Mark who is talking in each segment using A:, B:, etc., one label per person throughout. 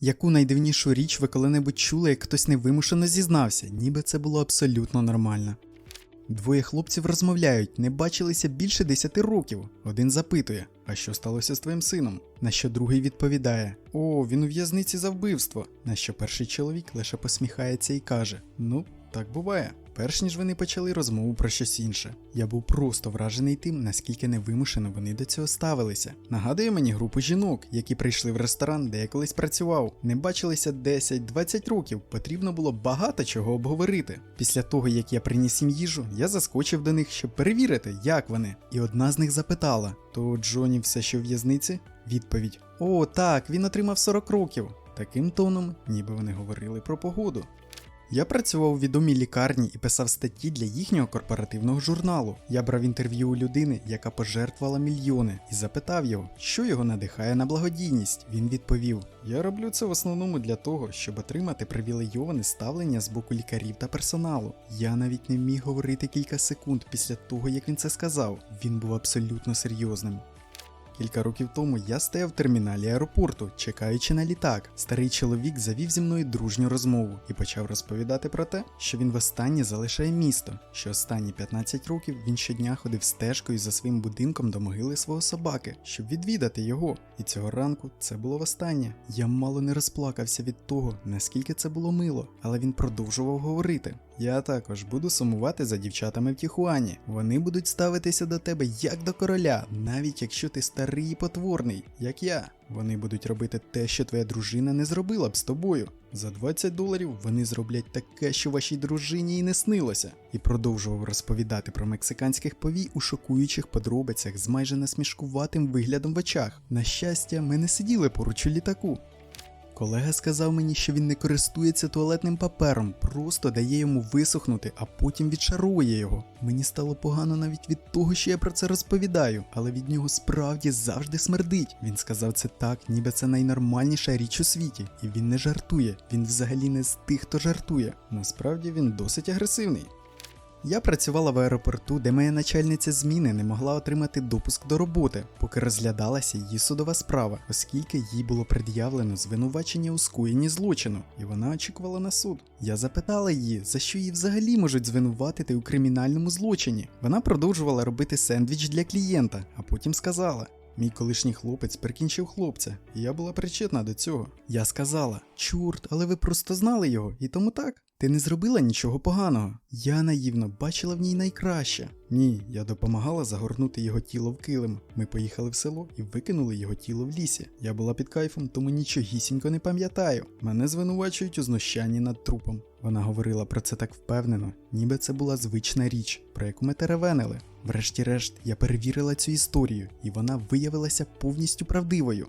A: Яку найдивнішу річ ви коли-небудь чули, як хтось невимушено зізнався, ніби це було абсолютно нормально. Двоє хлопців розмовляють, не бачилися більше 10 років. Один запитує: А що сталося з твоїм сином? На що другий відповідає: О, він у в'язниці за вбивство. На що перший чоловік лише посміхається і каже: Ну, так буває. Перш ніж вони почали розмову про щось інше. Я був просто вражений тим, наскільки невимушено вони до цього ставилися. Нагадує мені групу жінок, які прийшли в ресторан, де я колись працював. Не бачилися 10-20 років, потрібно було багато чого обговорити. Після того, як я приніс їм їжу, я заскочив до них, щоб перевірити, як вони. І одна з них запитала: То Джоні все ще в в'язниці? Відповідь: О, так, він отримав 40 років. Таким тоном, ніби вони говорили про погоду. Я працював у відомій лікарні і писав статті для їхнього корпоративного журналу. Я брав інтерв'ю у людини, яка пожертвувала мільйони, і запитав його, що його надихає на благодійність. Він відповів: Я роблю це в основному для того, щоб отримати привілейоване ставлення з боку лікарів та персоналу. Я навіть не міг говорити кілька секунд після того, як він це сказав. Він був абсолютно серйозним. Кілька років тому я стояв в терміналі аеропорту, чекаючи на літак. Старий чоловік завів зі мною дружню розмову і почав розповідати про те, що він востаннє залишає місто, що останні 15 років він щодня ходив стежкою за своїм будинком до могили свого собаки, щоб відвідати його. І цього ранку це було востаннє. Я мало не розплакався від того, наскільки це було мило, але він продовжував говорити. Я також буду сумувати за дівчатами в Тіхуані. Вони будуть ставитися до тебе як до короля, навіть якщо ти старий і потворний, як я. Вони будуть робити те, що твоя дружина не зробила б з тобою. За 20 доларів вони зроблять таке, що вашій дружині і не снилося. І продовжував розповідати про мексиканських повій у шокуючих подробицях з майже насмішкуватим виглядом в очах. На щастя, ми не сиділи поруч у літаку. Колега сказав мені, що він не користується туалетним папером, просто дає йому висохнути, а потім відшарує його. Мені стало погано навіть від того, що я про це розповідаю, але від нього справді завжди смердить. Він сказав це так, ніби це найнормальніша річ у світі, і він не жартує. Він взагалі не з тих, хто жартує. Насправді він досить агресивний. Я працювала в аеропорту, де моя начальниця зміни не могла отримати допуск до роботи, поки розглядалася її судова справа, оскільки їй було пред'явлено звинувачення у скоєнні злочину, і вона очікувала на суд. Я запитала її, за що її взагалі можуть звинуватити у кримінальному злочині. Вона продовжувала робити сендвіч для клієнта, а потім сказала. Мій колишній хлопець прикінчив хлопця, і я була причетна до цього. Я сказала: чорт, але ви просто знали його, і тому так. Ти не зробила нічого поганого. Я наївно бачила в ній найкраще. Ні, я допомагала загорнути його тіло в килим. Ми поїхали в село і викинули його тіло в лісі. Я була під кайфом, тому нічогісінько не пам'ятаю. Мене звинувачують у знущанні над трупом. Вона говорила про це так впевнено, ніби це була звична річ, про яку ми теревенили. Врешті-решт, я перевірила цю історію, і вона виявилася повністю правдивою.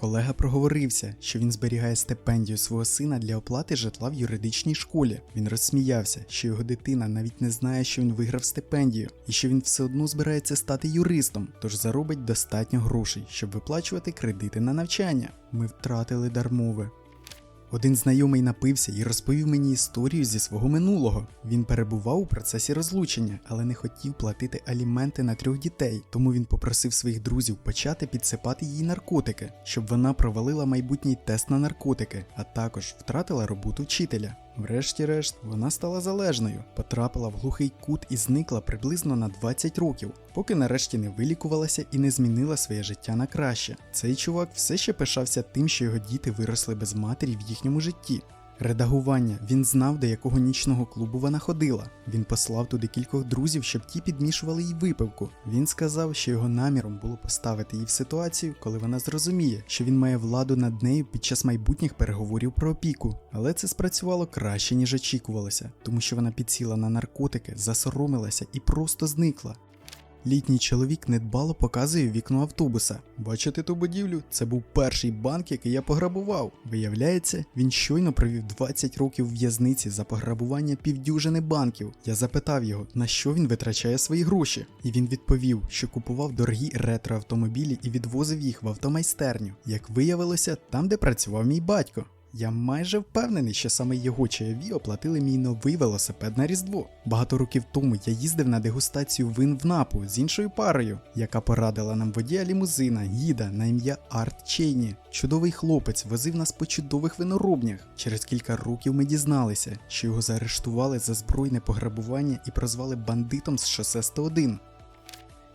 A: Колега проговорився, що він зберігає стипендію свого сина для оплати житла в юридичній школі. Він розсміявся, що його дитина навіть не знає, що він виграв стипендію, і що він все одно збирається стати юристом, тож заробить достатньо грошей, щоб виплачувати кредити на навчання. Ми втратили дармове. Один знайомий напився і розповів мені історію зі свого минулого. Він перебував у процесі розлучення, але не хотів платити аліменти на трьох дітей, тому він попросив своїх друзів почати підсипати їй наркотики, щоб вона провалила майбутній тест на наркотики, а також втратила роботу вчителя. Врешті-решт, вона стала залежною, потрапила в глухий кут і зникла приблизно на 20 років, поки нарешті не вилікувалася і не змінила своє життя на краще. Цей чувак все ще пишався тим, що його діти виросли без матері в їхньому житті. Редагування він знав, до якого нічного клубу вона ходила. Він послав туди кількох друзів, щоб ті підмішували їй випивку. Він сказав, що його наміром було поставити її в ситуацію, коли вона зрозуміє, що він має владу над нею під час майбутніх переговорів про опіку. Але це спрацювало краще, ніж очікувалося, тому що вона підсіла на наркотики, засоромилася і просто зникла. Літній чоловік недбало показує вікно автобуса. Бачите ту будівлю? Це був перший банк, який я пограбував. Виявляється, він щойно провів 20 років в'язниці за пограбування півдюжини банків. Я запитав його, на що він витрачає свої гроші, і він відповів, що купував дорогі ретроавтомобілі і відвозив їх в автомайстерню. Як виявилося, там, де працював мій батько. Я майже впевнений, що саме його чайові оплатили мій новий велосипед на Різдво. Багато років тому я їздив на дегустацію вин в напу з іншою парою, яка порадила нам водія лімузина, гіда на ім'я Арт Чейні. Чудовий хлопець возив нас по чудових виноробнях. Через кілька років ми дізналися, що його заарештували за збройне пограбування і прозвали бандитом з шосе 101.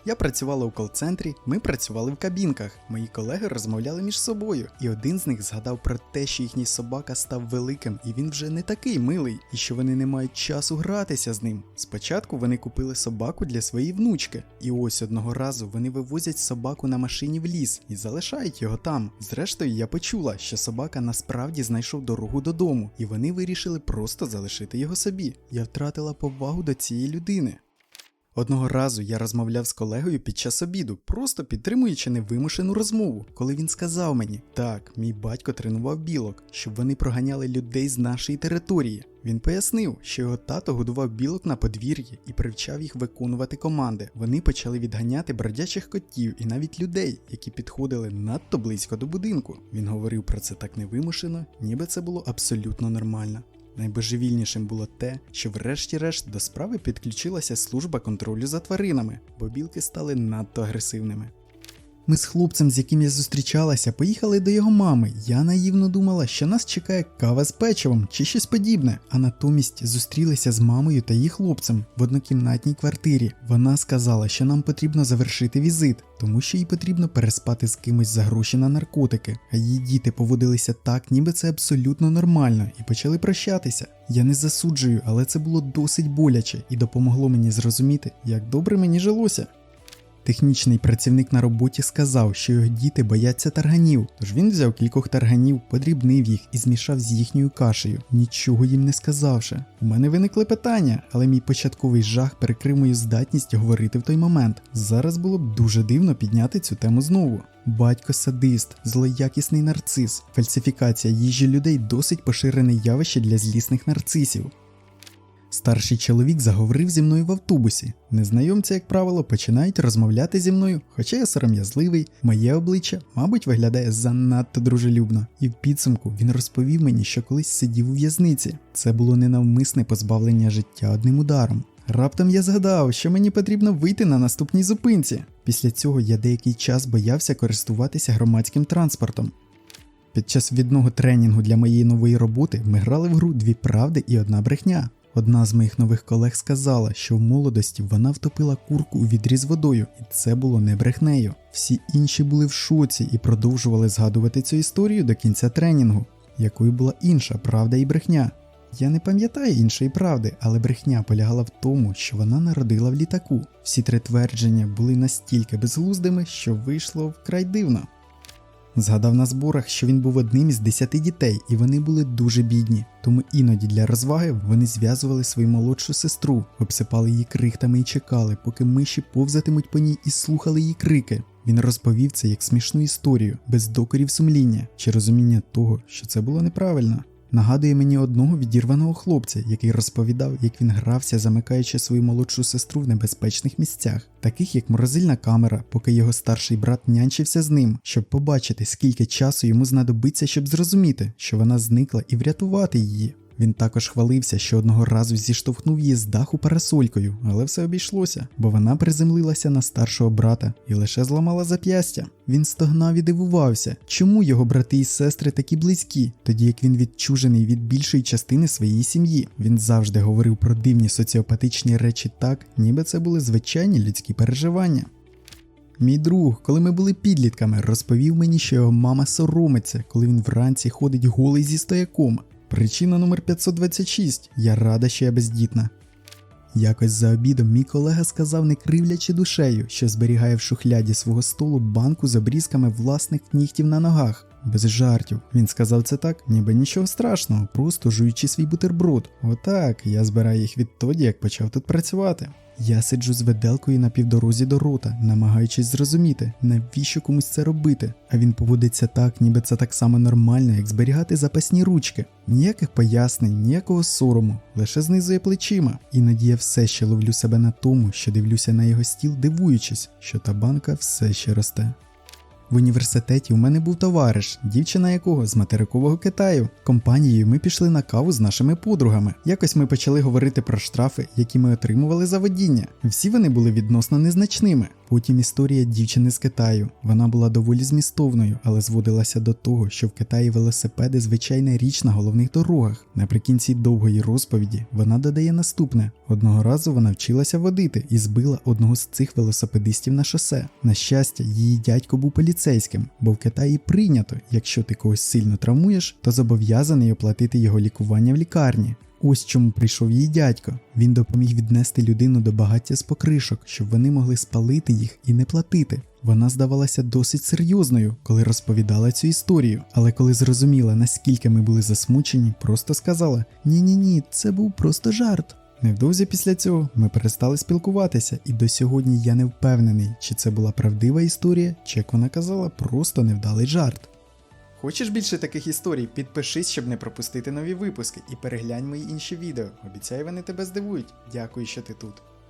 A: Я працювала у кол-центрі, ми працювали в кабінках. Мої колеги розмовляли між собою, і один з них згадав про те, що їхній собака став великим, і він вже не такий милий, і що вони не мають часу гратися з ним. Спочатку вони купили собаку для своєї внучки, і ось одного разу вони вивозять собаку на машині в ліс і залишають його там. Зрештою, я почула, що собака насправді знайшов дорогу додому, і вони вирішили просто залишити його собі. Я втратила повагу до цієї людини. Одного разу я розмовляв з колегою під час обіду, просто підтримуючи невимушену розмову, коли він сказав мені: так, мій батько тренував білок, щоб вони проганяли людей з нашої території. Він пояснив, що його тато годував білок на подвір'ї і привчав їх виконувати команди. Вони почали відганяти бродячих котів і навіть людей, які підходили надто близько до будинку. Він говорив про це так невимушено, ніби це було абсолютно нормально. Найбожевільнішим було те, що врешті-решт до справи підключилася служба контролю за тваринами, бо білки стали надто агресивними. Ми з хлопцем, з яким я зустрічалася, поїхали до його мами. Я наївно думала, що нас чекає кава з печивом чи щось подібне, а натомість зустрілися з мамою та її хлопцем в однокімнатній квартирі. Вона сказала, що нам потрібно завершити візит, тому що їй потрібно переспати з кимось за гроші на наркотики. А її діти поводилися так, ніби це абсолютно нормально, і почали прощатися. Я не засуджую, але це було досить боляче і допомогло мені зрозуміти, як добре мені жилося. Технічний працівник на роботі сказав, що його діти бояться тарганів, тож він взяв кількох тарганів, подрібнив їх і змішав з їхньою кашею, нічого їм не сказавши. У мене виникли питання, але мій початковий жах перекрив мою здатність говорити в той момент. Зараз було б дуже дивно підняти цю тему знову. Батько садист, злоякісний нарцис, фальсифікація їжі людей досить поширене явище для злісних нарцисів. Старший чоловік заговорив зі мною в автобусі. Незнайомці, як правило, починають розмовляти зі мною, хоча я сором'язливий, моє обличчя, мабуть, виглядає занадто дружелюбно. І в підсумку він розповів мені, що колись сидів у в'язниці. Це було ненавмисне позбавлення життя одним ударом. Раптом я згадав, що мені потрібно вийти на наступній зупинці. Після цього я деякий час боявся користуватися громадським транспортом. Під час відного тренінгу для моєї нової роботи ми грали в гру дві правди і одна брехня. Одна з моїх нових колег сказала, що в молодості вона втопила курку у відрі з водою, і це було не брехнею. Всі інші були в шоці і продовжували згадувати цю історію до кінця тренінгу, якою була інша правда і брехня. Я не пам'ятаю іншої правди, але брехня полягала в тому, що вона народила в літаку. Всі три твердження були настільки безглуздими, що вийшло вкрай дивно. Згадав на зборах, що він був одним із десяти дітей, і вони були дуже бідні. Тому іноді для розваги вони зв'язували свою молодшу сестру, обсипали її крихтами і чекали, поки миші повзатимуть по ній і слухали її крики. Він розповів це як смішну історію, без докорів сумління чи розуміння того, що це було неправильно. Нагадує мені одного відірваного хлопця, який розповідав, як він грався, замикаючи свою молодшу сестру в небезпечних місцях, таких як морозильна камера, поки його старший брат нянчився з ним, щоб побачити, скільки часу йому знадобиться, щоб зрозуміти, що вона зникла і врятувати її. Він також хвалився, що одного разу зіштовхнув її з даху парасолькою, але все обійшлося, бо вона приземлилася на старшого брата і лише зламала зап'ястя. Він стогнав і дивувався, чому його брати і сестри такі близькі, тоді як він відчужений від більшої частини своєї сім'ї. Він завжди говорив про дивні соціопатичні речі так, ніби це були звичайні людські переживання. Мій друг, коли ми були підлітками, розповів мені, що його мама соромиться, коли він вранці ходить голий зі стояком. Причина номер 526. Я рада, що я бездітна. Якось за обідом мій колега сказав, не кривлячи душею, що зберігає в шухляді свого столу банку з обрізками власних нігтів на ногах. Без жартів. Він сказав це так, ніби нічого страшного, просто жуючи свій бутерброд. Отак, я збираю їх відтоді, як почав тут працювати. Я сиджу з веделкою на півдорозі до рота, намагаючись зрозуміти, навіщо комусь це робити. А він поводиться так, ніби це так само нормально, як зберігати запасні ручки. Ніяких пояснень, ніякого сорому, лише знизує плечима. Іноді я все ще ловлю себе на тому, що дивлюся на його стіл, дивуючись, що та банка все ще росте. В університеті у мене був товариш, дівчина якого з материкового Китаю. Компанією ми пішли на каву з нашими подругами. Якось ми почали говорити про штрафи, які ми отримували за водіння. Всі вони були відносно незначними. Потім історія дівчини з Китаю. Вона була доволі змістовною, але зводилася до того, що в Китаї велосипеди звичайна річ на головних дорогах. Наприкінці довгої розповіді вона додає наступне: одного разу вона вчилася водити і збила одного з цих велосипедистів на шосе. На щастя, її дядько був поліцейським, бо в Китаї прийнято, якщо ти когось сильно травмуєш, то зобов'язаний оплатити його лікування в лікарні. Ось чому прийшов її дядько. Він допоміг віднести людину до багаття з покришок, щоб вони могли спалити їх і не платити. Вона здавалася досить серйозною, коли розповідала цю історію, але коли зрозуміла, наскільки ми були засмучені, просто сказала: Ні, ні, ні, це був просто жарт. Невдовзі після цього ми перестали спілкуватися, і до сьогодні я не впевнений, чи це була правдива історія, чи як вона казала, просто невдалий жарт. Хочеш більше таких історій? Підпишись, щоб не пропустити нові випуски, і переглянь мої інші відео. Обіцяю, вони тебе здивують. Дякую, що ти тут.